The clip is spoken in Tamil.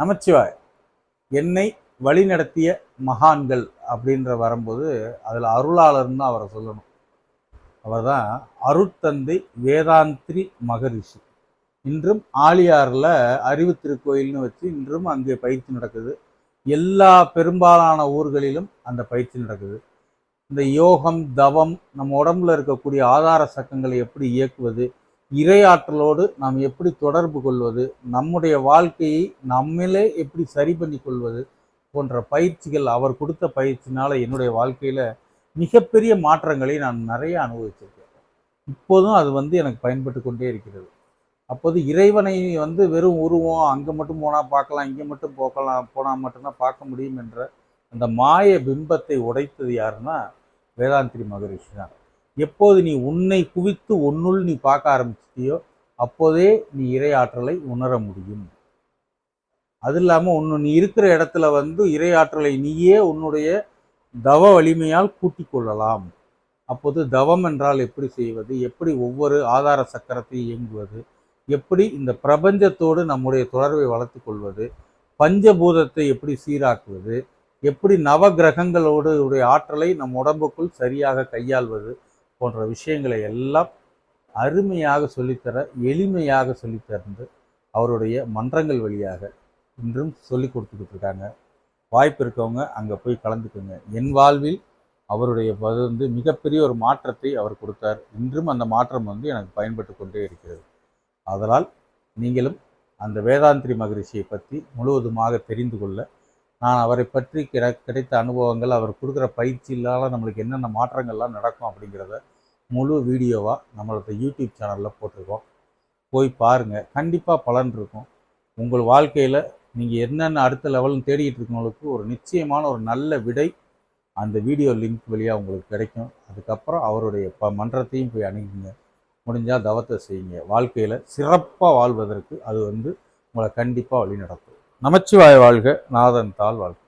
நமச்சிவாய் என்னை வழிநடத்திய மகான்கள் அப்படின்ற வரும்போது அதில் அருளாளர்னு அவரை சொல்லணும். அவர் தான் அருட்தந்தை வேதாந்திரி மகரிஷி. இன்றும் ஆலியாரில் அறிவு திருக்கோயில்னு வச்சு இன்றும் அங்கே பயிற்சி நடக்குது. எல்லா பெரும்பாலான ஊர்களிலும் அந்த பயிற்சி நடக்குது. இந்த யோகம் தவம் நம்ம உடம்புல இருக்கக்கூடிய ஆதார சக்கங்களை எப்படி இயக்குவது இறையாற்றலோடு நாம் எப்படி தொடர்பு கொள்வது நம்முடைய வாழ்க்கையை நம்மளே எப்படி சரி பண்ணி கொள்வது போன்ற பயிற்சிகள் அவர் கொடுத்த பயிற்சினால் என்னுடைய வாழ்க்கையில் மிகப்பெரிய மாற்றங்களை நான் நிறைய அனுபவிச்சிருக்கேன். இப்போதும் அது வந்து எனக்கு பயன்பட்டு கொண்டே இருக்கிறது. அப்போது இறைவனை வந்து வெறும் உருவம் அங்கே மட்டும் போனால் பார்க்கலாம் இங்கே மட்டும் போக்கலாம் போனால் மட்டும்தான் பார்க்க முடியும் என்ற அந்த மாய பிம்பத்தை உடைத்தது யாருன்னா வேதாந்திரி மகரிஷி தான். எப்போது நீ உன்னை குவித்து உன்னுள் நீ பார்க்க ஆரம்பிச்சிட்டியோ அப்போதே நீ இறையாற்றலை உணர முடியும். அது இல்லாமல் உன்னு நீ இருக்கிற இடத்துல வந்து இறையாற்றலை நீயே உன்னுடைய தவ வலிமையால் கூட்டிக் கொள்ளலாம். அப்போது தவம் என்றால் எப்படி செய்வது? எப்படி ஒவ்வொரு ஆதார சக்கரத்தை இயங்குவது? எப்படி இந்த பிரபஞ்சத்தோடு நம்முடைய தொடர்பை வளர்த்து கொள்வது? பஞ்சபூதத்தை எப்படி சீராக்குவது? எப்படி நவ கிரகங்களோடு உடைய ஆற்றலை நம் உடம்புக்குள் சரியாக கையாள்வது? போன்ற விஷயங்களை எல்லாம் அருமையாக சொல்லித்தர எளிமையாக சொல்லித்தந்து அவருடைய மன்றங்கள் வழியாக இன்றும் சொல்லி கொடுத்துக்கிட்டு இருக்காங்க. வாய்ப்பு இருக்கவங்க அங்கே போய் கலந்துக்குங்க. என் வாழ்வில் அவருடைய அது வந்து மிகப்பெரிய ஒரு மாற்றத்தை அவர் கொடுத்தார். இன்றும் அந்த மாற்றம் வந்து எனக்கு பயன்பட்டு கொண்டே இருக்கிறது. அதனால் நீங்களும் அந்த வேதாந்திரி மகரிஷியை பற்றி முழுவதுமாக தெரிந்து கொள்ள நான் அவரை பற்றி கிட கிடைத்த அனுபவங்கள் அவர் கொடுக்குற பயிற்சியிலால் நம்மளுக்கு என்னென்ன மாற்றங்கள்லாம் நடக்கும் அப்படிங்கிறத முழு வீடியோவாக நம்மளோட யூடியூப் சேனலில் போட்டிருக்கோம். போய் பாருங்கள் கண்டிப்பாக பலன் இருக்கும். உங்கள் வாழ்க்கையில் நீங்கள் என்னென்ன அடுத்த லெவல்னு தேடிக்கிட்டு இருக்கவங்களுக்கு ஒரு நிச்சயமான ஒரு நல்ல விடை அந்த வீடியோ லிங்க் வழியாக உங்களுக்கு கிடைக்கும். அதுக்கப்புறம் அவருடைய ப மன்றத்தையும் போய் அணுகுங்க. முடிஞ்சால் தவத்தை செய்யுங்க. வாழ்க்கையில் சிறப்பாக வாழ்வதற்கு அது வந்து உங்களை கண்டிப்பாக வழி நடக்கும் நமச்சிவாய வாழ்க நாதன் தாழ் வாழ்க.